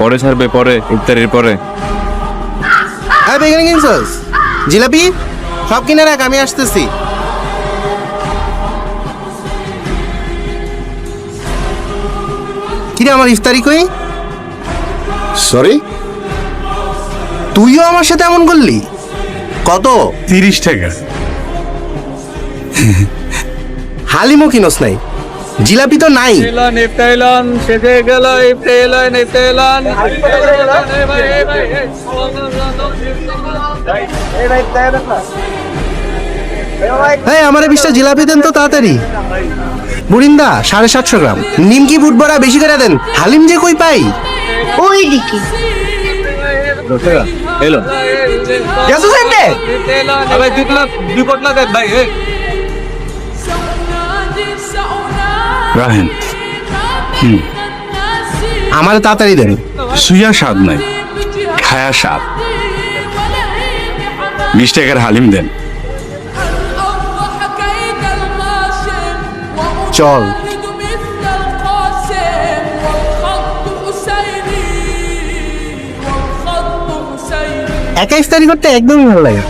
পরে ছাড়বে পরে ইফতারির পরে। হ্যাঁ বেগুনি কিনছস? জিলাপি? সব কিনে রাখ আমি আসতেছি। কিরে আমার ইফতারি কই? সরি তুইও আমার সাথে এমন করলি? কত? তিরিশ টাকা। হালিমও কিনস নাই। জিলাপি তো নাই। হ্যাঁ আমার বিশটা জিলাপি দেন তো তাড়াতাড়ি। বুরিন্দা সাড়ে সাতশো গ্রাম। নিমকি বুট বড়া বেশি করে দেন। হালিম যে কই পাই? ওই দিকে এলো গেছো সেন্টে ভাই দুই প্লাস দুই পটলা দেন ভাই রাহেন আমার তাড়াতাড়ি দেন। সুইয়া স্বাদ নাই খায়া স্বাদ। বিশ টাকার হালিম দেন। চল। একা ইফতারি করতে একদমই ভালো লাগে।